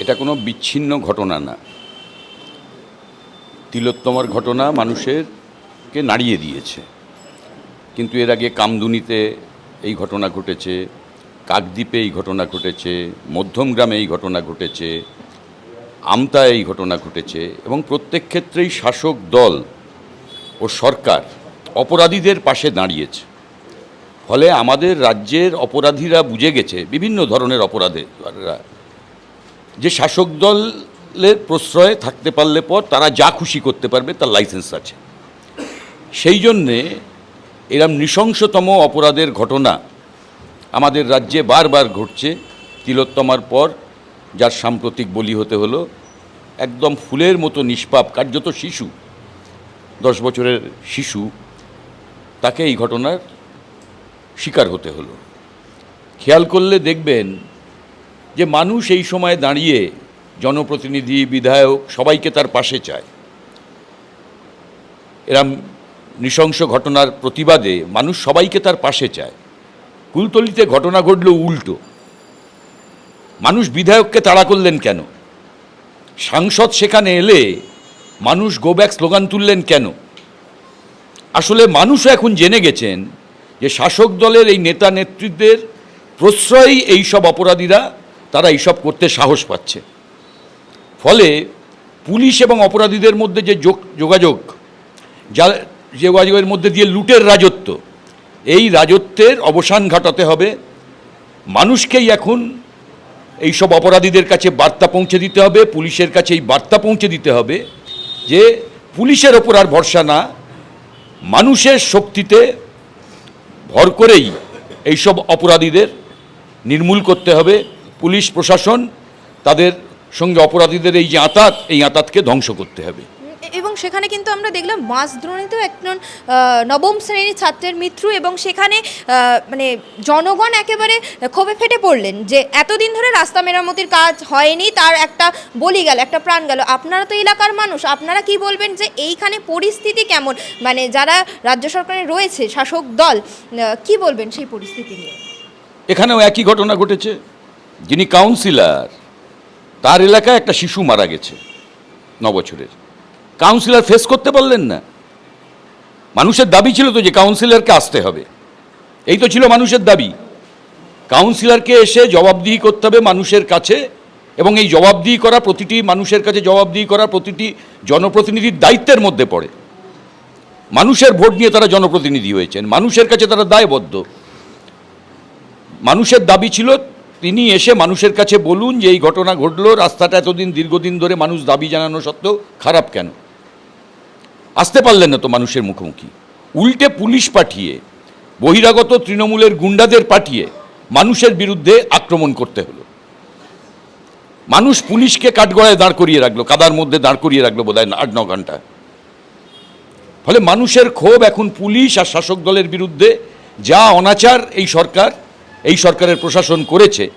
এটা কোনো বিচ্ছিন্ন ঘটনা না। তিলোত্তমার ঘটনা মানুষেরকে নাড়িয়ে দিয়েছে। কিন্তু এর আগে কামদুনিতে এই ঘটনা ঘটেছে, কাকদ্বীপে এই ঘটনা ঘটেছে, মধ্যমগ্রামে এই ঘটনা ঘটেছে, আমতায় এই ঘটনা ঘটেছে এবং প্রত্যেক ক্ষেত্রেই শাসক দল ও সরকার অপরাধীদের পাশে দাঁড়িয়েছে। ফলে আমাদের রাজ্যের অপরাধীরা বুঝে গেছে, বিভিন্ন ধরনের অপরাধীরা যে শাসক দলের প্রশ্রয়ে থাকতে পারলে পর তারা যা খুশি করতে পারবে, তার লাইসেন্স আছে। সেই জন্যে এরম নৃশংসতম অপরাধের ঘটনা আমাদের রাজ্যে বারবার ঘটছে। তিলোত্তমার পর যার সাম্প্রতিক বলি হতে হলো, একদম ফুলের মতো নিষ্পাপ, কার্যত শিশু, দশ বছরের শিশু, তাকে এই ঘটনার শিকার হতে হলো। খেয়াল করলে দেখবেন যে মানুষ এই সময় দাঁড়িয়ে জনপ্রতিনিধি, বিধায়ক সবাইকে তার পাশে চায়। এরম নৃশংস ঘটনার প্রতিবাদে মানুষ সবাইকে তার পাশে চায়। কুলতলিতে ঘটনা ঘটল উল্টো। মানুষ বিধায়ককে তাড়া করলেন কেন? সাংসদ সেখানে এলে মানুষ গো ব্যাক স্লোগান তুললেন কেন? আসলে মানুষও এখন জেনে গেছেন যে শাসক দলের এই নেতা নেতৃত্বের প্রশ্রয়ই এইসব অপরাধীরা তারা এইসব করতে সাহস পাচ্ছে। ফলে পুলিশ এবং অপরাধীদের মধ্যে যে যোগ- যোগাযোগ, যা যোগাযোগের মধ্যে দিয়ে লুটের রাজত্ব, এই রাজত্বের অবসান ঘটাতে হবে। মানুষকেই এখন এই সব অপরাধীদের কাছে বার্তা পৌঁছে দিতে হবে, পুলিশের কাছে এই বার্তা পৌঁছে দিতে হবে যে পুলিশের ওপর আর ভরসা না, মানুষের শক্তিতে ভর করেই এইসব অপরাধীদের নির্মূল করতে হবে। পুলিশ প্রশাসন তাদের সঙ্গে অপরাধীদের এই যে আঁতাত এই আঁতাতকে ধ্বংস করতে হবে। এবং সেখানে কিন্তু আমরা দেখলাম মাসদ্রোণীতেও একজন নবম শ্রেণির ছাত্রের মৃত্যু এবং সেখানে মানে জনগণ একেবারে ক্ষোভে ফেটে পড়লেন যে এতদিন ধরে রাস্তা মেরামতির কাজ হয়নি তার একটা বলি গেল একটা প্রাণ গেল। আপনারা তো এলাকার মানুষ আপনারা কি বলবেন যে এইখানে পরিস্থিতি কেমন? মানে যারা রাজ্য সরকারে রয়েছে শাসক দল কি বলবেন সেই পরিস্থিতি নিয়ে? এখানেও একই ঘটনা ঘটেছে। যিনি কাউন্সিলর তার এলাকায় একটা শিশু মারা গেছে ন বছরের। কাউন্সিলর ফেস করতে পারলেন না। মানুষের দাবি ছিল তো যে কাউন্সিলরকে আসতে হবে। এই তো ছিল মানুষের দাবি। কাউন্সিলরকে এসে জবাবদিহি করতে হবে মানুষের কাছে এবং এই জবাবদিহি করা প্রতিটি মানুষের কাছে জবাবদিহি করা প্রতিটি জনপ্রতিনিধির দায়িত্বের মধ্যে পড়ে। মানুষের ভোট নিয়ে তারা জনপ্রতিনিধি হয়েছেন। মানুষের কাছে তারা দায়বদ্ধ। মানুষের দাবি ছিল তিনি এসে মানুষের কাছে বলুন যে এই ঘটনা ঘটলো, রাস্তাটা এতদিন দীর্ঘদিন ধরে মানুষ দাবি জানানো সত্ত্বেও খারাপ কেন? আসতে পারলেন না তো মানুষের মুখোমুখি। উল্টে পুলিশ পাঠিয়ে, বহিরাগত তৃণমূলের গুন্ডাদের পাঠিয়ে মানুষের বিরুদ্ধে আক্রমণ করতে হলো। মানুষ পুলিশকে কাঠগড়ায় দাঁড় করিয়ে রাখল, কাদার মধ্যে দাঁড় করিয়ে রাখল বোধহয় আট, ন ঘণ্টা। ফলে মানুষের ক্ষোভ এখন পুলিশ আর শাসক দলের বিরুদ্ধে, যা অনাচার এই সরকার এই সরকারের প্রশাসন করেছে,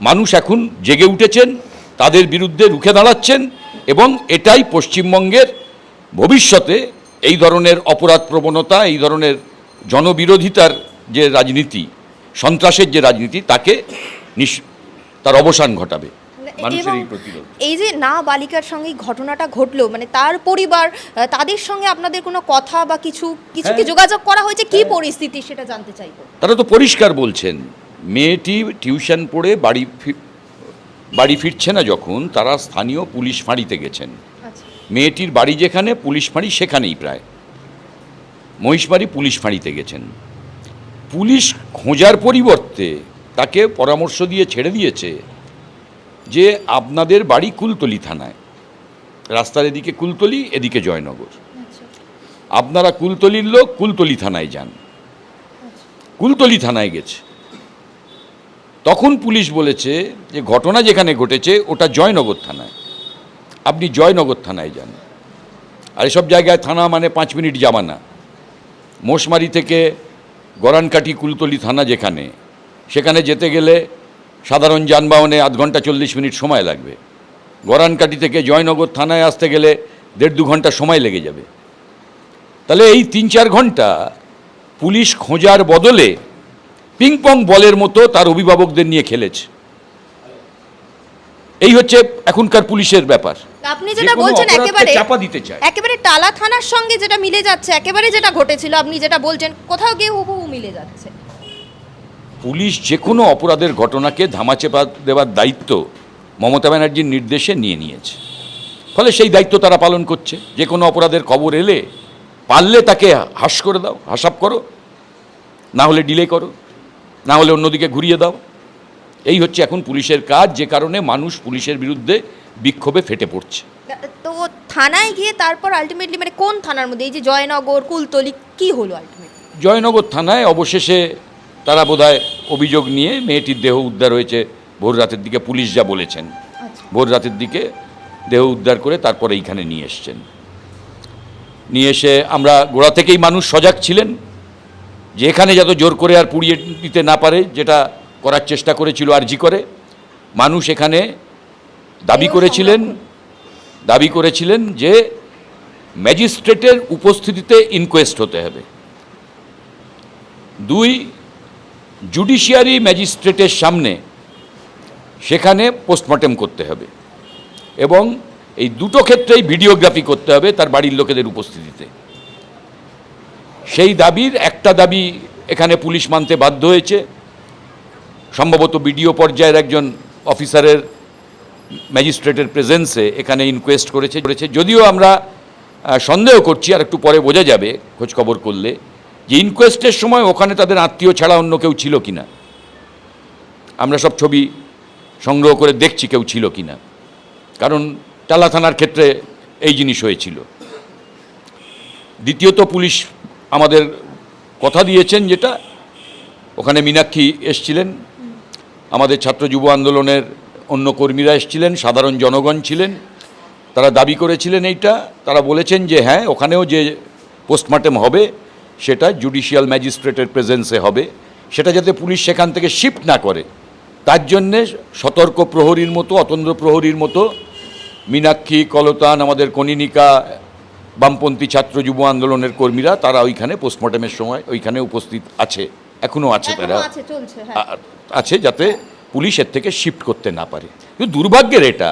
মানুষ এখন জেগে উঠেছেন, তাদের বিরুদ্ধে রুখে দাঁড়াচ্ছেন এবং এটাই পশ্চিমবঙ্গের ভবিষ্যতে এই ধরনের অপরাধ প্রবণতা এই ধরনের জনবিরোধিতার যে রাজনীতি, সন্ত্রাসের যে রাজনীতি, তাকে নিশ- তার অবসান ঘটাবে। মানুষের এই প্রতিরোধ। এই যে না বালিকার সঙ্গে এই ঘটনাটা ঘটলো মানে তার পরিবার তাদের সঙ্গে আপনাদের কোনো কথা বা কিছু কিছু কি হ্যাঁ। যোগাযোগ করা হয়েছে? কি পরিস্থিতি সেটা জানতে চাইব। তারা তো পরিষ্কার বলছেন মেয়েটি টিউশন পড়ে বাড়ি বাড়ি ফিরছে না যখন তারা স্থানীয় পুলিশ ফাঁড়িতে গেছেন। আচ্ছা। মেয়েটির বাড়ি যেখানে পুলিশ ফাঁড়ি সেখানেই প্রায়। মহিষবাড়ি পুলিশ ফাঁড়িতে গেছেন। পুলিশ খোঁজার পরিবর্তে তাকে পরামর্শ দিয়ে ছেড়ে দিয়েছে। যে আপনাদের বাড়ি কুলতলি থানায়। রাস্তার এদিকে কুলতলি এদিকে জয়নগর। আচ্ছা। আপনারা কুলতলির লোক কুলতলি থানায় যান। কুলতলি থানায় গেছে। তখন পুলিশ বলেছে যে ঘটনা যেখানে ঘটেছে ওটা জয়নগর থানায়। আপনি জয়নগর থানায় যান। আর এসব জায়গায় থানা মানে পাঁচ মিনিট যাবা না। মোশমারি থেকে গরানকাটি কুলতলি থানা যেখানে সেখানে যেতে গেলে সাধারণ যানবাহনে আধ ঘণ্টা চল্লিশ মিনিট সময় লাগবে। গরানকাটি থেকে জয়নগর থানায় আসতে গেলে দেড় দু ঘণ্টা সময় লেগে যাবে। তাহলে এই তিন চার ঘণ্টা পুলিশ খোঁজার বদলে পিংপং বলের মতো তার অভিভাবকদের নিয়ে খেলেছে। এই হচ্ছে এখনকার পুলিশের ব্যাপার। আপনি যেটা বলছেন একেবারে চাপা দিতে চায়। একেবারে টালা থানার সঙ্গে যেটা মিলে যাচ্ছে একেবারে যেটা ঘটেছিল আপনি যেটা বলছেন কোথাও গিয়ে হুবহু মিলে যাচ্ছে। পুলিশ যে কোনো অপরাধের ঘটনাকে ধামাচাপা দেওয়ার দায়িত্ব মমতা ব্যানার্জির নির্দেশে নিয়ে নিয়েছে। ফলে সেই দায়িত্ব তারা পালন করছে। যে কোনো অপরাধের খবর এলে পারলে তাকে হাস করে দাও হাসাপ করো না হলে ডিলে করো না হলে অন্যদিকে ঘুরিয়ে দাও। এই হচ্ছে এখন পুলিশের কাজ। যে কারণে মানুষ পুলিশের বিরুদ্ধে বিক্ষোভে ফেটে পড়ছে। তো থানায় গিয়ে তারপর আলটিমেটলি মানে কোন থানার মধ্যে? এই যে জয়নগর কুলতলি কি হলো আলটিমেটলি জয়নগর থানায় অবশেষে তারা বোধহয় অভিযোগ নিয়ে মেয়েটির দেহ উদ্ধার হয়েছে। ভোর রাতের দিকে পুলিশ যা বলেছেন। আচ্ছা। ভোর রাতের দিকে দেহ উদ্ধার করে তারপরে এইখানে নিয়ে এসছেন। নিয়ে এসে আমরা গোড়া থেকেই মানুষ সজাগ ছিলেন। যে এখানে যত জোর করে আর পুড়িয়ে দিতে না পারে যেটা করার চেষ্টা করেছিল আরজি করে মানুষ এখানে দাবি করেছিলেন দাবি করেছিলেন যে ম্যাজিস্ট্রেটের উপস্থিতিতে ইনকোয়েস্ট হতে হবে। দুই জুডিশিয়ারি ম্যাজিস্ট্রেটের সামনে সেখানে পোস্টমর্টেম করতে হবে এবং এই দুটো ক্ষেত্রেই ভিডিওগ্রাফি করতে হবে তার বাড়ির লোকেদের উপস্থিতিতে। সেই দাবির একটা দাবি এখানে পুলিশ মানতে বাধ্য হয়েছে। সম্ভবত বিডিও পর্যায়ের একজন অফিসারের ম্যাজিস্ট্রেটের প্রেজেন্সে এখানে ইনকোয়েস্ট করেছে করেছে। যদিও আমরা সন্দেহ করছি আর একটু পরে বোঝা যাবে, খোঁজখবর করলে। যে ইনকোয়েস্টের সময় ওখানে তাদের আত্মীয় ছাড়া অন্য কেউ ছিল কিনা। আমরা সব ছবি সংগ্রহ করে দেখছি কেউ ছিল কিনা। কারণ টালা থানার ক্ষেত্রে এই জিনিস হয়েছিল। দ্বিতীয়ত পুলিশ আমাদের কথা দিয়েছেন যেটা, ওখানে মীনাক্ষী এসছিলেন। আমাদের ছাত্র যুব আন্দোলনের অন্য কর্মীরা এসছিলেন, সাধারণ জনগণ ছিলেন। তারা দাবি করেছিলেন এইটা। তারা বলেছেন যে হ্যাঁ ওখানেও যে পোস্টমর্টেম হবে সেটা জুডিশিয়াল ম্যাজিস্ট্রেটের প্রেজেন্সে হবে সেটা যাতে পুলিশ সেখান থেকে শিফট না করে। তার জন্যে সতর্ক প্রহরীর মতো অতন্দ্র প্রহরীর মতো মীনাক্ষী কলতান আমাদের কনিনিকা বামপন্থী ছাত্র যুব আন্দোলনের কর্মীরা তারা ওইখানে পোস্টমর্টমের সময় ওইখানে উপস্থিত আছে এখনও আছে তারা। আছে হ্যাঁ। আছে যাতে পুলিশ এর থেকে শিফট করতে না পারে। কিন্তু দুর্ভাগ্যের এটা